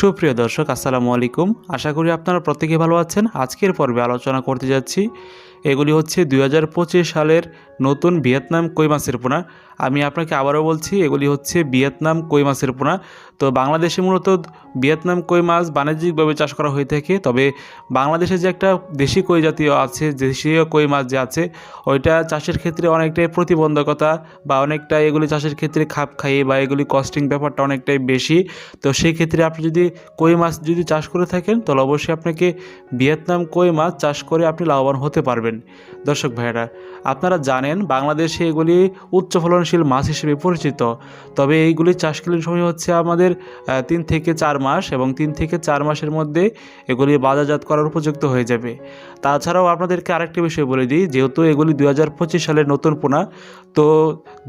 সুপ্রিয় দর্শক, আসসালামু আলাইকুম। আশা করি আপনারা প্রত্যেকে ভালো আছেন। আজকের পর্বে আলোচনা করতে যাচ্ছি এগুলি হচ্ছে দু হাজার পঁচিশ সালের নতুন ভিয়েতনাম কই মাছের পোনা। আমি আপনাকে আবারও বলছি, এগুলি হচ্ছে ভিয়েতনাম কই মাছের পোনা। তো বাংলাদেশে মূলত ভিয়েতনাম কই মাছ বাণিজ্যিকভাবে চাষ করা হয়ে থাকে। তবে বাংলাদেশে যে একটা দেশি কই জাতীয় আছে, দেশীয় কই মাছ যে আছে, ওইটা চাষের ক্ষেত্রে অনেকটাই প্রতিবন্ধকতা বা অনেকটা এগুলি চাষের ক্ষেত্রে খাপ খাইয়ে বা এগুলি কস্টিং ব্যাপারটা অনেকটাই বেশি। তো সেই ক্ষেত্রে আপনি যদি কই মাছ যদি চাষ করে থাকেন, তাহলে অবশ্যই আপনাকে ভিয়েতনাম কই মাছ চাষ করে আপনি লাভবান হতে পারবেন। দর্শক ভাইয়েরা, আপনারা জানেন বাংলাদেশে এগুলি উচ্চ ফলনশীল মাছ হিসেবে পরিচিত। তবে এইগুলি চাষকালীন সময় হচ্ছে আমাদের তিন থেকে চার মাস এবং তিন থেকে চার মাসের মধ্যে এগুলি বাজারজাত করার উপযুক্ত হয়ে যাবে। তাছাড়াও আপনাদেরকে আরেকটি বিষয় বলে দিই, যেহেতু এগুলি দু দুই সালের নতুন পোনা, তো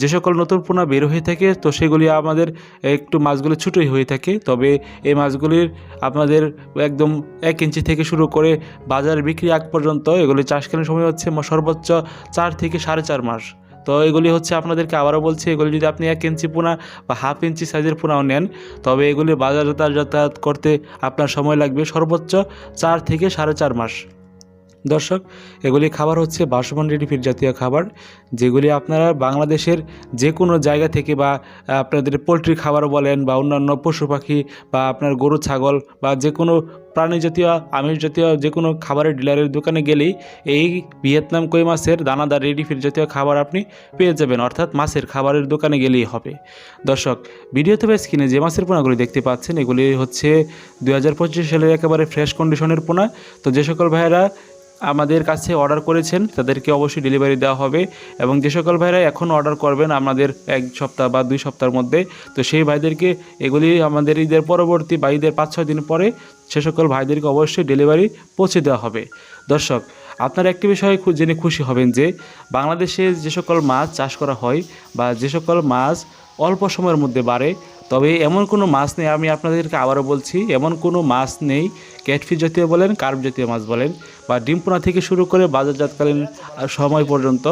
যে সকল নতুন পোনা বের হয়ে থাকে, তো সেগুলি আমাদের একটু মাছগুলি ছোটোই হয়ে থাকে। তবে এই মাছগুলির আপনাদের একদম এক ইঞ্চি থেকে শুরু করে বাজার বিক্রি আগ পর্যন্ত এগুলি চাষকালীন সময় হচ্ছে সর্বোচ্চ চার থেকে সাড়ে চার মাস। তো এগুলি হচ্ছে আপনাদেরকে আবারও বলছি, এগুলি যদি আপনি এক ইঞ্চি পোনা বা হাফ ইঞ্চি সাইজের পোনাও নেন, তবে এগুলি বাজার যাতায়াত করতে আপনার সময় লাগবে সর্বোচ্চ চার থেকে সাড়ে চার মাস। দর্শক, এগুলি খাবার হচ্ছে বাসমান রেডি ফিড জাতীয় খাবার, যেগুলি আপনারা বাংলাদেশের যে কোনো জায়গা থেকে বা আপনাদের পোলট্রি খাবার বলেন বা অন্যান্য পশু পাখি বা আপনার গরু, ছাগল বা যে কোনো প্রাণী জাতীয়, আমিষ জাতীয় যে কোনো খাবারের ডিলারের দোকানে গেলেই এই ভিয়েতনাম কই মাছের দানাদার রেডি ফিড জাতীয় খাবার আপনি পেয়ে যাবেন, অর্থাৎ মাছের খাবারের দোকানে গেলেই হবে। দর্শক, ভিডিওতে বা স্ক্রিনে যে মাছের পোনাগুলি দেখতে পাচ্ছেন, এগুলি হচ্ছে দু হাজার পঁচিশ সালের একেবারে ফ্রেশ কন্ডিশনের পোনা। তো যে সকল ভাইয়েরা আমাদের কাছে অর্ডার করেছেন, তাদেরকে অবশ্যই ডেলিভারি দেওয়া হবে এবং যে সকল ভাইরা এখন অর্ডার করবেন আমাদের এক সপ্তাহ বা দুই সপ্তাহের মধ্যে, তো সেই ভাইদেরকে এগুলি আমাদের ঈদের পরবর্তী বা ঈদের পাঁচ, ছয় দিন পরে সে সকল ভাইদেরকে অবশ্যই ডেলিভারি পৌঁছে দেওয়া হবে। দর্শক, আপনারা একটি বিষয়ে জেনে খুশি হবেন যে, বাংলাদেশে যে সকল মাছ চাষ করা হয় বা যে সকল মাছ অল্প সময়ের মধ্যে বাড়ে তবে এমন কোনো মাছ নেই, আমি আপনাদেরকে আবারও বলছি, এমন কোনো মাছ নেই ক্যাটফিস জাতীয় বলেন কার্ভ জাতীয় মাছ বলেন, বা ডিমপোনা থেকে শুরু করে বাজারজাতকালীন সময় পর্যন্ত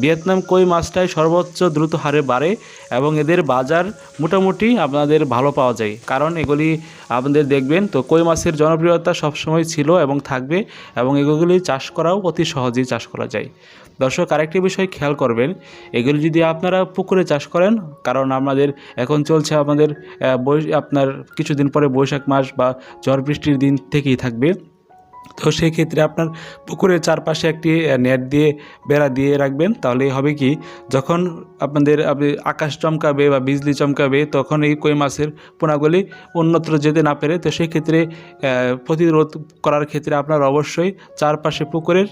ভিয়েতনাম কই মাছটাই সর্বোচ্চ দ্রুত হারে বাড়ে এবং এদের বাজার মোটামুটি আপনাদের ভালো পাওয়া যায়। কারণ এগুলি আপনাদের দেখবেন তো কই মাছের জনপ্রিয়তা সবসময় ছিল এবং থাকবে এবং এগুলি চাষ করাও অতি সহজেই চাষ করা যায়। দর্শক, আরেকটি বিষয় খেয়াল করবেন, এগুলি যদি আপনারা পুকুরে চাষ করেন, কারণ আমাদের এখন চলছে আমাদের আপনার কিছুদিন পরে বৈশাখ মাস বা ঝড় বৃষ্টির দিন থেকেই থাকবে। তো সেই ক্ষেত্রে আপনার পুকুরের চারপাশে একটি নেট দিয়ে বেড়া দিয়ে রাখবেন। তাহলে হবে কি, যখন আপনাদের আপনি আকাশ চমকাবে বা বিজলি চমকাবে, তখন এই কই মাছের পোনাগুলি অন্যত্র যেতে না পেরে, তো সেই ক্ষেত্রে প্রতিরোধ করার ক্ষেত্রে আপনার অবশ্যই চারপাশে পুকুরের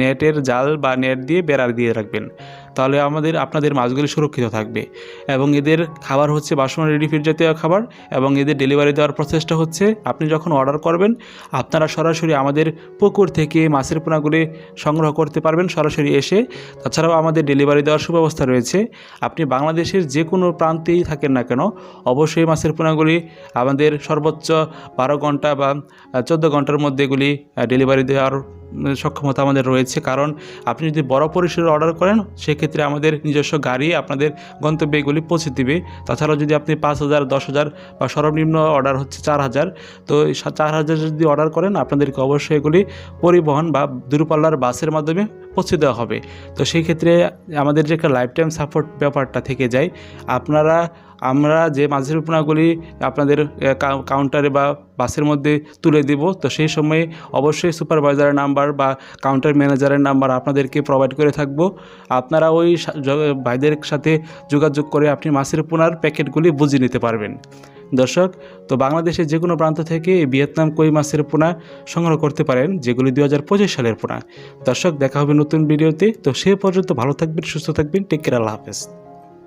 নেটের জাল বা নেট দিয়ে বেড়া দিয়ে রাখবেন। তাহলে আমাদের, আপনাদের মাছগুলি সুরক্ষিত থাকবে। এবং এদের খাবার হচ্ছে বাসমন রেডি ফিড জাতীয় খাবার এবং এদের ডেলিভারি দেওয়ার প্রসেসটা হচ্ছে, আপনি যখন অর্ডার করবেন, আপনারা সরাসরি আমাদের পুকুর থেকে মাছের পোনাগুলি সংগ্রহ করতে পারবেন সরাসরি এসে। তাছাড়াও আমাদের ডেলিভারি দেওয়ার সুব্যবস্থা রয়েছে। আপনি বাংলাদেশের যে কোনো প্রান্তেই থাকেন না কেন, অবশ্যই মাছের পোনাগুলি আমাদের সর্বোচ্চ বারো ঘণ্টা বা চোদ্দ ঘণ্টার মধ্যে এগুলি ডেলিভারি দেওয়ার সক্ষমতা আমাদের রয়েছে। কারণ আপনি যদি বড় পরিসরে অর্ডার করেন, সেক্ষেত্রে আমাদের নিজস্ব গাড়ি আপনাদের গন্তব্যে এগুলি পৌঁছে দিবে। তাছাড়াও যদি আপনি পাঁচ হাজার, দশ হাজার বা সর্বনিম্ন অর্ডার হচ্ছে চার হাজার, তো চার হাজার যদি অর্ডার করেন, আপনাদেরকে অবশ্যই এগুলি পরিবহন বা দূরপাল্লার বাসের মাধ্যমে পৌঁছে দেওয়া হবে। তো সেই ক্ষেত্রে আমাদের যে একটা লাইফ টাইম সাপোর্ট ব্যাপারটা থেকে যায়, আপনারা আমরা যে মাছের পোনাগুলি আপনাদের কাউন্টারে বা বাসের মধ্যে তুলে দিব, তো সেই সময়ে অবশ্যই সুপারভাইজারের নাম্বার বা কাউন্টার ম্যানেজারের নাম্বার আপনাদেরকে প্রোভাইড করে থাকব। আপনারা ওই ভাইদের সাথে যোগাযোগ করে আপনি মাছের পোনার প্যাকেটগুলি বুঝে নিতে পারবেন। দর্শক, তো বাংলাদেশের যে কোনো প্রান্ত থেকে ভিয়েতনাম কই মাছের পোনা সংগ্রহ করতে পারেন, যেগুলি দু হাজার পঁচিশ সালের পোনা। দর্শক, দেখা হবে নতুন ভিডিওতে, তো সে পর্যন্ত ভালো থাকবেন, সুস্থ থাকবেন টেক কেয়ার আল্লাহ হাফেজ।